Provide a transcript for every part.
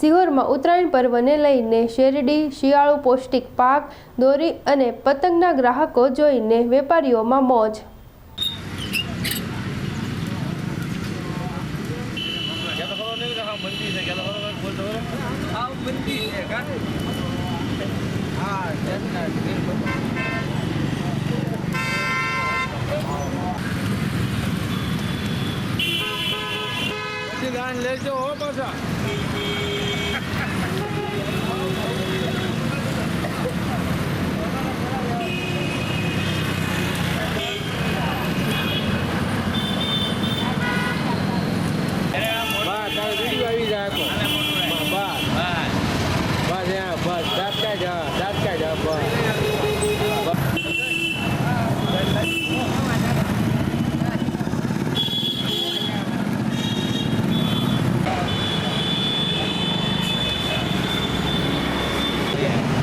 સિહોરમાં ઉત્તરાયણ પર્વને લઈને શેરડી, શિયાળુ, પૌષ્ટિક પાક, દોરી અને પતંગના ગ્રાહકો જોઈને વેપારીઓમાં મોજ. લેજો હો પાછા. Yeah.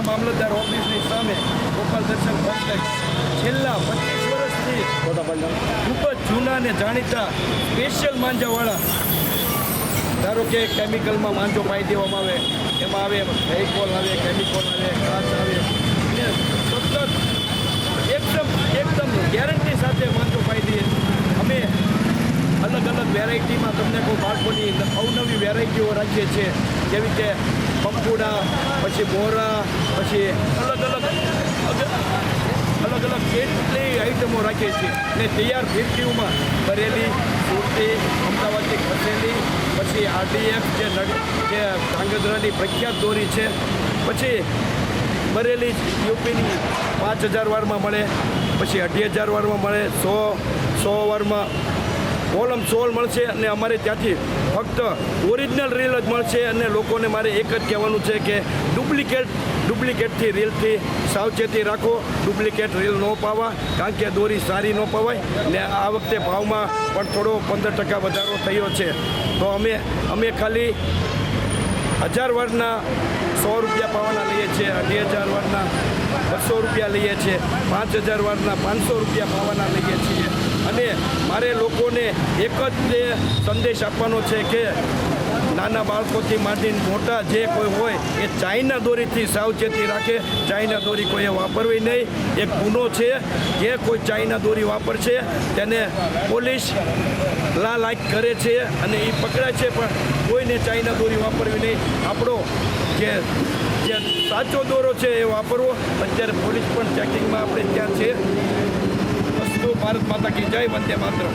માંજાવાળા મામલતદાર ઓફિસની સામે ગોપાલ દર્શન કોમ્પ્લેક્સ. છેલ્લા પચીસ વર્ષથી ખૂબ જ જૂના અને જાણીતા સ્પેશિયલ માંજાવાળા. ધારો કે કેમિકલમાં માંજો પાઈ દેવામાં આવે, એમાં આવે ફેઇકોલ આવે કેમિકોલ આવે કાચ આવે. ને સતત એકદમ એકદમ ગેરંટી સાથે માંજો પાઈ દઈએ. અમે અલગ અલગ વેરાયટીમાં તમને કોઈ બાળકોની અવનવી વેરાયટીઓ રાખીએ છીએ. જેવી કે પંપુડા પછી બોરા, પછી અલગ અલગ અલગ અલગ કેટલી આઈટમો રાખીએ છીએ. ને તૈયાર ફિરકીઓમાં બરેલી સુરતી, અમદાવાદની ખસેલી, પછી આરડીએફ, જે જે ધ્રાંગધ્રાની પ્રખ્યાત દોરી છે, પછી બરેલી યુપીની પાંચ હજાર વારમાં મળે, પછી અઢી હજાર વારમાં મળે, સો સો વારમાં કોલમ સોલ મળશે અને અમારે ત્યાંથી ફક્ત ઓરિજિનલ રીલ જ મળશે અને લોકોને મારે એક જ કહેવાનું છે કે ડુપ્લિકેટ, ડુપ્લિકેટથી રીલથી સાવચેતી રાખો. ડુપ્લિકેટ રીલ ન પાવા, કારણ કે દોરી સારી ન પવાય. ને આ વખતે ભાવમાં પણ થોડો પંદર ટકા વધારો થયો છે. તો અમે અમે ખાલી હજાર વારના સો રૂપિયા પાવાના લઈએ છીએ અઢી હજાર વારના બસો રૂપિયા લઈએ છીએ. પાંચ હજાર વારના પાંચસો રૂપિયા પાવાના લઈએ છીએ. અને મારે લોકોને એક જ તે સંદેશ આપવાનો છે કે નાના બાળકોથી માંડીને મોટા જે કોઈ હોય, એ ચાઇના દોરીથી સાવચેતી રાખે. ચાઇના દોરી કોઈએ વાપરવી નહીં. એક ગુનો છે, જે કોઈ ચાઇના દોરી વાપરશે, તેને પોલીસ લા લાઈક કરે છે અને એ પકડાય છે, પણ કોઈને ચાઇના દોરી વાપરવી નહીં. આપણો જે જે સાચો દોરો છે એ વાપરવો. અત્યારે પોલીસ પણ ચેકિંગમાં આપણે ત્યાં છે. અસ્તુ ભારત માતા કી જય, વંદે માત્ર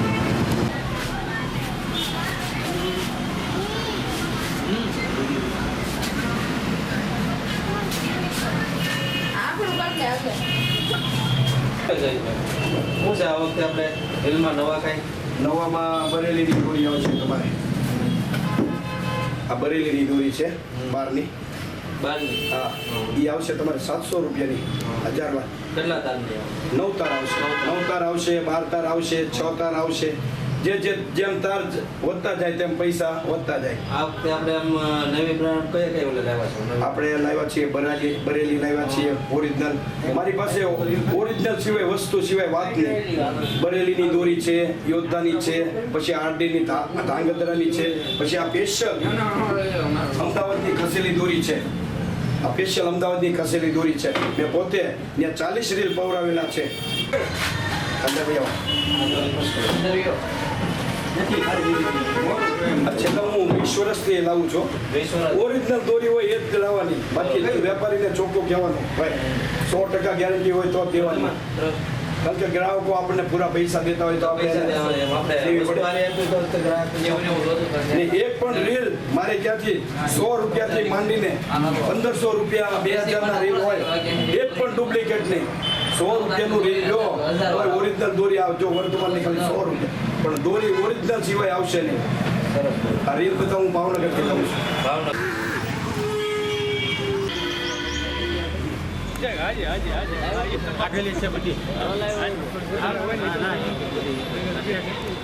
શું છે આ વખતે આપણે ફિલ્મમાં નવા કાંઈ, નવામાં બરેલીની દોરી આવશે તમારે. આ બરેલીની દોરી છે, બારની. બારની હા એ આવશે તમારે સાતસો રૂપિયાની હજારમાં. કેટલા તારની? નવ તાર આવશે. નવ તાર. આવશે બાર તાર આવશે છ તાર આવશે. જે જે જેમ તાર વધતા જાય તેમ પૈસા વધતા જાય. આ વખતે આપણે આમ નવી બ્રાન્ડ કઈ કઈ ઓલે લાવ્યા છો? આપણે લાવ્યા છીએ બરાલી બરેલી લાવ્યા છીએ ઓરિજિનલ. મારી પાસે ઓરિજિનલ સિવાય વસ્તુ સિવાય વાત નહીં. બરેલીની દોરી છે યોદ્ધાની છે પછી આરડીની ધાંગધ્રાની છે પછી આ સ્પેશિયલ અમદાવાદની ખસેલી દોરી છે. આ સ્પેશિયલ અમદાવાદની ખસેલી દોરી છે. મેં પોતે ત્યાં ચાલીસ રીલ પવરાવેલા છે. છેલ્લા હું વીસ વર્ષથી લાવું છું. ઓરિજિનલ દોરી હોય એ જ લાવવાની. બાકી વેપારીને ચોખ્ખું કહેવાનું. ભાઈ સો ટકા ગેરંટી હોય તો દેવાની. કારણ કે ગ્રાહકો આપણને પૂરા પૈસા દેતા હોય તો આપણે એક પણ રીલ મારે ત્યાંથી સો રૂપિયાથી માંડીને પંદરસો રૂપિયા બે હજારના રીલ હોય. એક પણ ડુપ્લિકેટ નહીં. સો રૂપિયાનું રીલ જો ઓરિજિનલ દોરી આવજો વર્તમાનની ખાલી સો રૂપિયા. પણ દોરી ઓરિજિનલ સિવાય આવશે નહીં. આ રીલ બધા હું ભાવનગરથી કહું છું. ભાવનગર. લાલ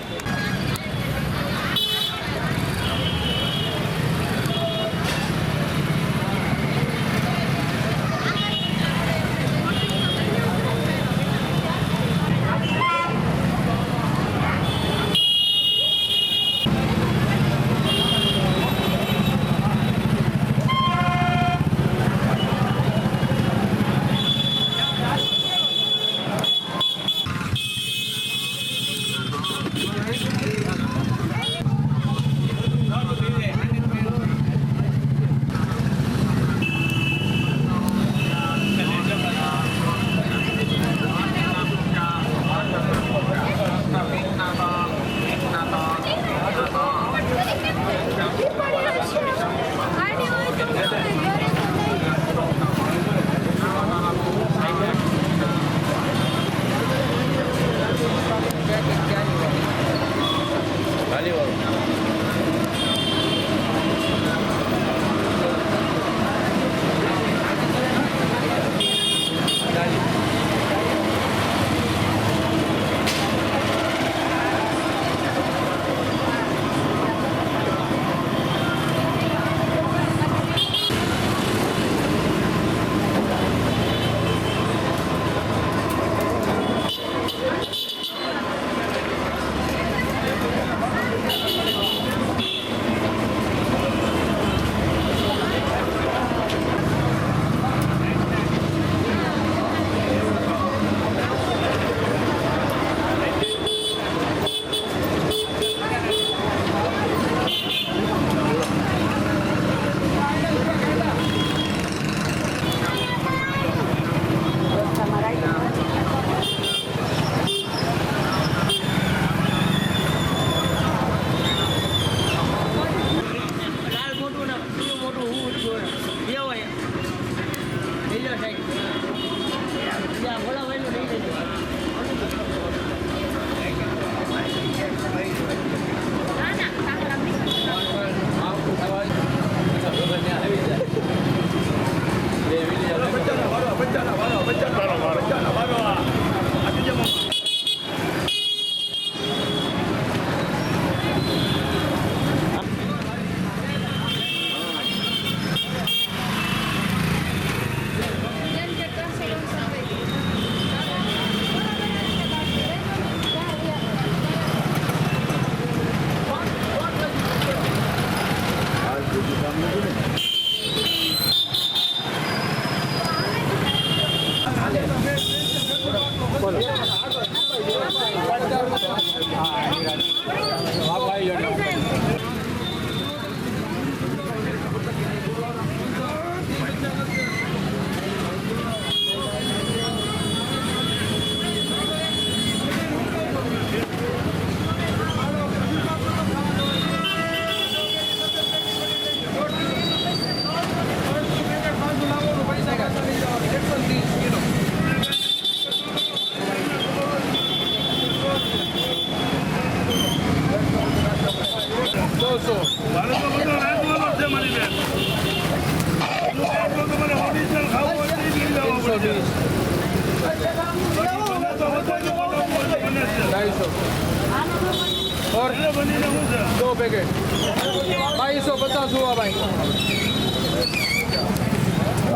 પચાસ જોવા ભાઈ.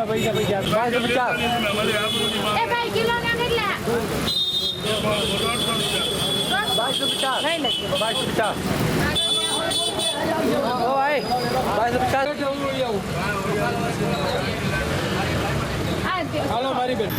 પૈસા પૈસા. પાંચસો પચાસ બાવીસો પચાસ બાવીસો પચાસ ઓ ભાઈ બાવીસો પચાસ જવું હાલો મારી બેન.